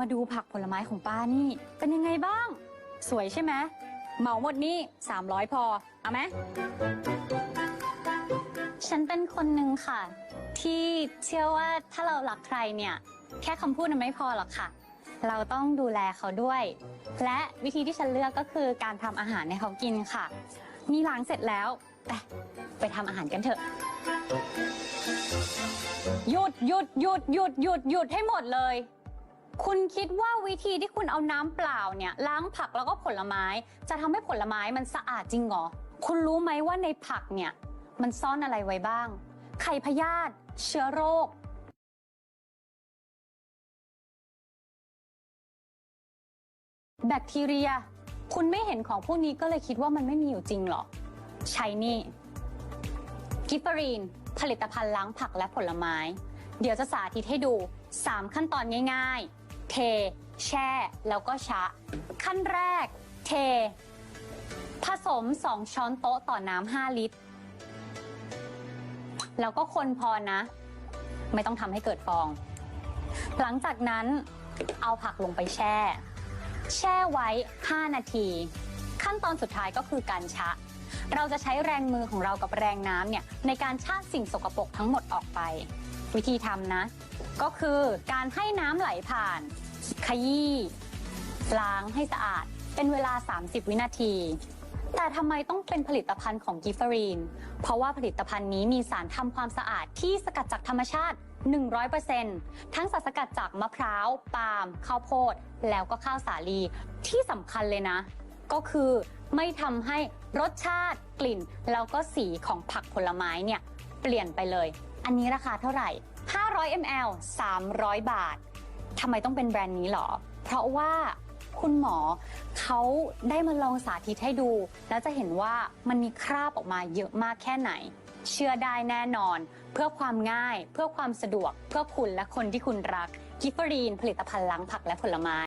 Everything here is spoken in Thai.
มาดูผักผลไม้ของป้านี่ เป็นยังไงบ้าง สวยใช่ไหมเหมาหมดนี่300 พอ เอาไหมฉันเป็นคนหนึ่งค่ะ ที่เชื่อว่าถ้าเรารักใครเนี่ย แค่คำพูดมันไม่พอหรอกค่ะ เราต้องดูแลเขาด้วย และวิธีที่ฉันเลือกก็คือการทำอาหารให้เขากินค่ะ นี่ล้างเสร็จแล้วไปไปทำอาหารกันเถอะหยุดหยุดหยุดหยุดหยุดหยุดให้หมดเลย คุณคิดว่าวิธีที่คุณเอาน้ำเปล่าเนี่ยล้างผักแล้วก็ผลไม้ จะทำให้ผลไม้มันสะอาดจริงเหรอ คุณรู้ไหมว่าในผักเนี่ย มันซ่อนอะไรไว้บ้าง ไข่พยาธิเชื้อโรค แบคทีเรีย คุณไม่เห็นของพวกนี้ก็เลยคิดว่ามันไม่มีอยู่จริงเหรอใช่นี่กิฟเฟอรีน ผลิตภัณฑ์ล้างผักและผลไม้ เดี๋ยวจะสาธิตให้ดู 3 ขั้นตอนง่าย ๆ เท แช่ แล้วก็ชะ ขั้นแรก เท ผสม 2 ช้อนโต๊ะต่อน้ำ5ลิตร แล้วก็คนพอนะ ไม่ต้องทำให้เกิดฟอง หลังจากนั้นเอาผักลงไปแช่ แช่ไว้ 5 นาที ขั้นตอนสุดท้ายก็คือการชะ เราจะใช้แรงมือของเรากับแรงน้ำเนี่ยในการชะสิ่งสกปรกทั้งหมดออกไป วิธีทำนะ ก็คือการให้น้ำไหลผ่าน ขยี้ล้างให้สะอาด เป็นเวลา 30 วินาที แต่ทำไมต้องเป็นผลิตภัณฑ์ของกิฟเฟอรีน เพราะว่าผลิตภัณฑ์นี้มีสารทำความสะอาดที่สกัดจากธรรมชาติ 100%ทั้งสารสกัดจากมะพร้าว ปาล์ม ข้าวโพด แล้วก็ข้าวสาลี ที่สำคัญเลยนะ ก็คือไม่ทำให้รสชาติกลิ่น แล้วก็สีของผักผลไม้เนี่ย เปลี่ยนไปเลย อันนี้ราคาเท่าไหร่ 500 ml 300 บาททำไมต้องเป็นแบรนด์นี้หรอ เพราะว่าคุณหมอเขาได้มาลองสาธิตให้ดู แล้วจะเห็นว่ามันมีคราบออกมาเยอะมากแค่ไหน เชื่อได้แน่นอน เพื่อความง่าย เพื่อความสะดวก เพื่อคุณและคนที่คุณรักกิฟเฟอรีนผลิตภัณฑ์ล้างผักและผลไม้